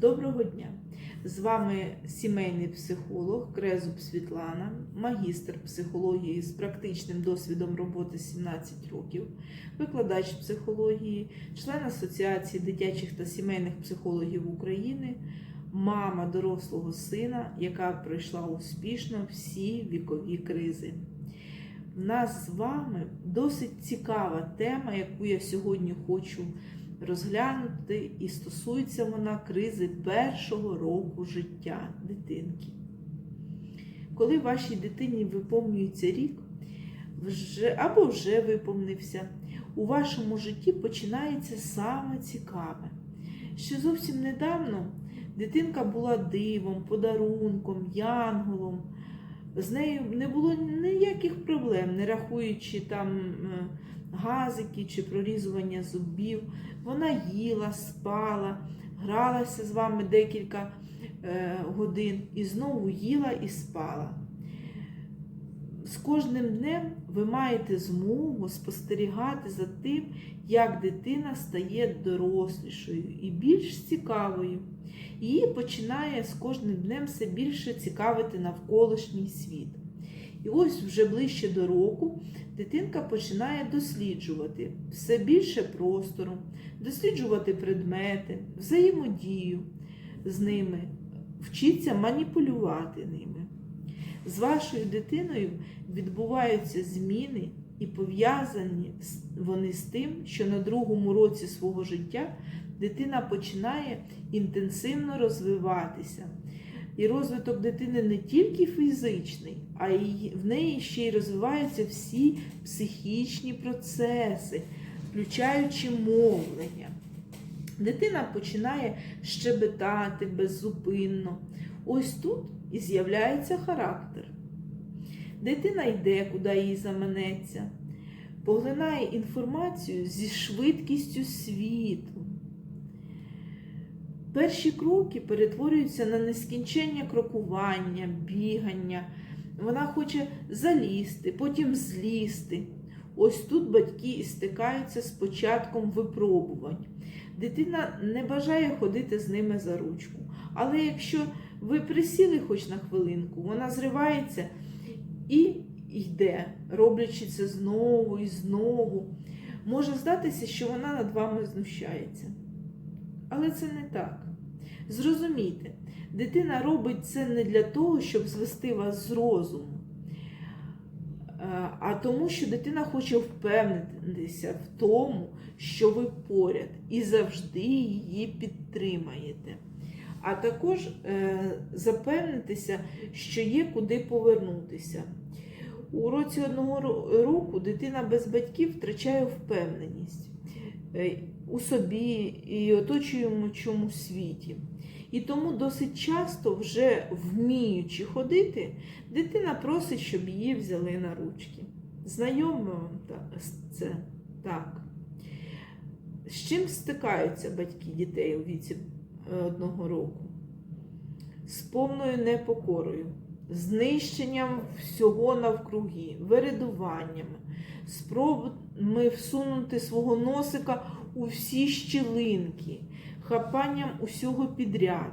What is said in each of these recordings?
Доброго дня! З вами сімейний психолог Крезуб Світлана, магістр психології з практичним досвідом роботи 17 років, викладач психології, член Асоціації дитячих та сімейних психологів України, мама дорослого сина, яка пройшла успішно всі вікові кризи. У нас з вами досить цікава тема, яку я сьогодні хочу розглянути, і стосується вона кризи першого року життя дитинки. Коли вашій дитині виповнюється рік, вже, або вже виповнився, у вашому житті починається саме цікаве. Ще зовсім недавно дитинка була дивом, подарунком, янголом. З нею не було ніяких проблем, не рахуючи там е, газики чи прорізування зубів. Вона їла, спала, гралася з вами декілька е, годин і знову їла і спала. З кожним днем ви маєте змогу спостерігати за тим, як дитина стає дорослішою і більш цікавою. Її починає з кожним днем все більше цікавити навколишній світ. І ось вже ближче до року дитинка починає досліджувати все більше простору, досліджувати предмети, взаємодію з ними, вчиться маніпулювати ними. З вашою дитиною відбуваються зміни і пов'язані вони з тим, що на другому році свого життя дитина починає інтенсивно розвиватися. І розвиток дитини не тільки фізичний, а й в неї ще й розвиваються всі психічні процеси, включаючи мовлення. Дитина починає щебетати беззупинно. Ось тут і з'являється характер. Дитина йде, куди їй заманеться, поглинає інформацію зі швидкістю світу. Перші кроки перетворюються на нескінчення крокування, бігання. Вона хоче залізти, потім злізти. Ось тут батьки і стикаються з початком випробувань. Дитина не бажає ходити з ними за ручку. Але якщо ви присіли хоч на хвилинку, вона зривається і йде, роблячи це знову і знову. Може здатися, що вона над вами знущається. Але це не так. Зрозумійте, дитина робить це не для того, щоб звести вас з розуму, а тому, що дитина хоче впевнитися в тому, що ви поряд і завжди її підтримаєте. А також е, запевнитися, що є куди повернутися. У році одного року дитина без батьків втрачає впевненість е, у собі і оточуючому світі. І тому досить часто, вже вміючи ходити, дитина просить, щоб її взяли на ручки. Знайомо вам це так. З чим стикаються батьки дітей у віці одного року? З повною непокорою, знищенням всього навкруги, виридуваннями, спробами всунути свого носика у всі щілинки, хапанням усього підряд,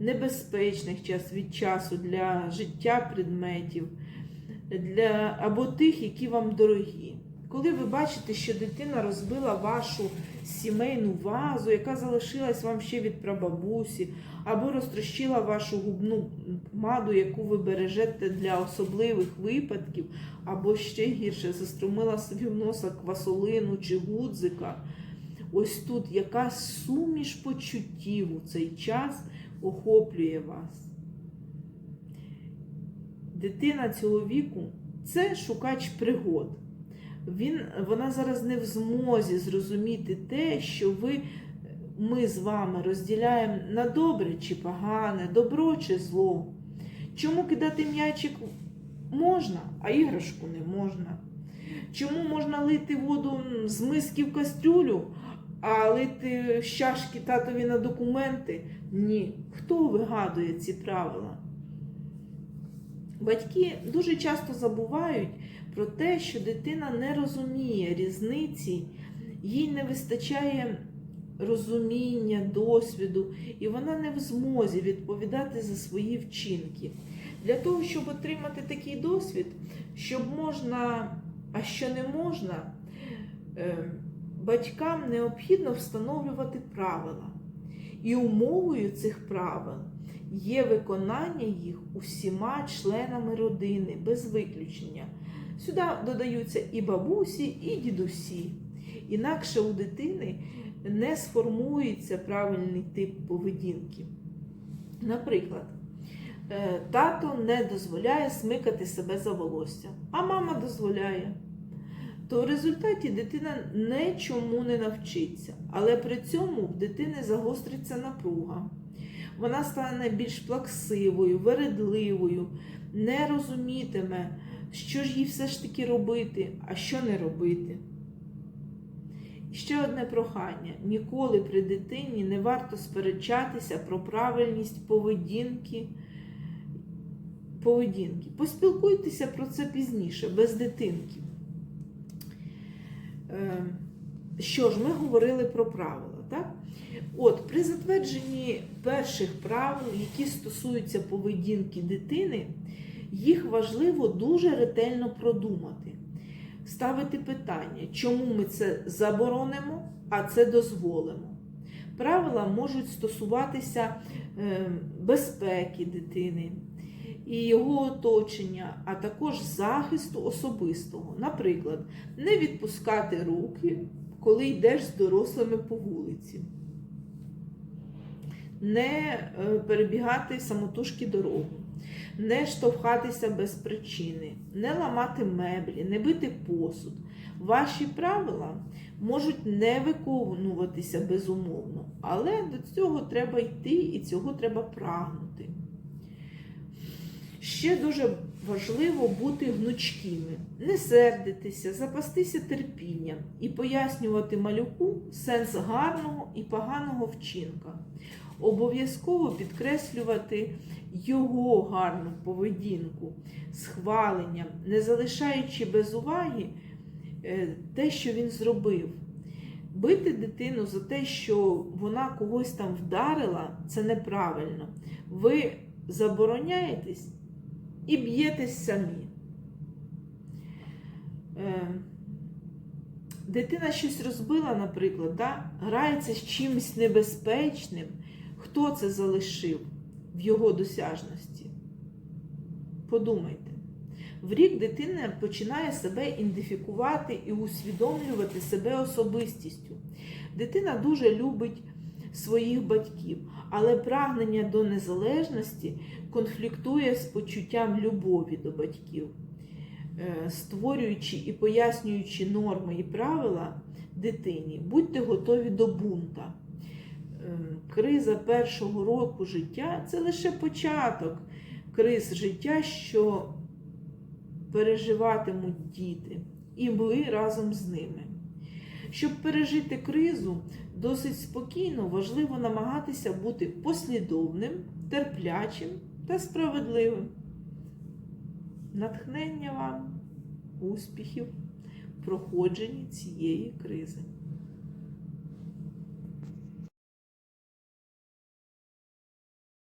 небезпечних час від часу для життя предметів, для, або тих, які вам дорогі. Коли ви бачите, що дитина розбила вашу сімейну вазу, яка залишилась вам ще від прабабусі, або розтрощила вашу губну помаду, яку ви бережете для особливих випадків, або ще гірше заструмила собі в носа квасолину чи гудзика. Ось тут якась суміш почуттів у цей час охоплює вас. Дитина цього віку це шукач пригод. Він, Вона зараз не в змозі зрозуміти те, що ви, ми з вами розділяємо на добре чи погане, добро чи зло. Чому кидати м'ячик можна, а іграшку не можна? Чому можна лити воду з миски в кастрюлю, а лити з чашки татові на документи? Ні. Хто вигадує ці правила? Батьки дуже часто забувають про те, що дитина не розуміє різниці, їй не вистачає розуміння, досвіду, і вона не в змозі відповідати за свої вчинки. Для того, щоб отримати такий досвід, щоб можна, а що не можна, е, батькам необхідно встановлювати правила. І умовою цих правил є виконання їх усіма членами родини без виключення. Сюди додаються і бабусі, і дідусі. Інакше у дитини не сформується правильний тип поведінки. Наприклад, е, тато не дозволяє смикати себе за волосся, а мама дозволяє. То в результаті дитина нічому не навчиться, але при цьому в дитини загостриться напруга. Вона стане більш плаксивою, вередливою, не розумітиме, що ж їй все ж таки робити, а що не робити. Ще одне прохання: ніколи при дитині не варто сперечатися про правильність поведінки. поведінки. Поспілкуйтеся про це пізніше, без дитинки. Е, Що ж, ми говорили про правила, так? От, при затвердженні перших правил, які стосуються поведінки дитини, їх важливо дуже ретельно продумати ставити питання, чому ми це заборонимо, а це дозволимо. Правила можуть стосуватися е, безпеки дитини і його оточення, а також захисту особистого. Наприклад, не відпускати руки, коли йдеш з дорослими по вулиці, не е, перебігати самотужки дорогу не штовхатися без причини, не ламати меблі, не бити посуд. Ваші правила можуть не виконуватися безумовно, але до цього треба йти і цього треба прагнути. Ще дуже важливо бути гнучкими, не сердитися, запастися терпінням і пояснювати малюку сенс гарного і поганого вчинка. Обов'язково підкреслювати його гарну поведінку, схваленням, не залишаючи без уваги е, те, що він зробив. Бити дитину за те, що вона когось там вдарила, це неправильно. Ви забороняєтесь і б'єтесь самі. Е, Дитина щось розбила, наприклад, да? грається з чимось небезпечним. Хто це залишив в його досяжності? Подумайте. В рік дитина починає себе ідентифікувати і усвідомлювати себе особистістю. Дитина дуже любить своїх батьків, але прагнення до незалежності конфліктує з почуттям любові до батьків, Е, створюючи і пояснюючи норми і правила дитині, будьте готові до бунта. Е, Криза першого року життя це лише початок криз життя, що переживатимуть діти, і ви разом з ними. Щоб пережити кризу досить спокійно, важливо намагатися бути послідовним, терплячим та справедливим. Натхнення вам, успіхів проходженні цієї кризи.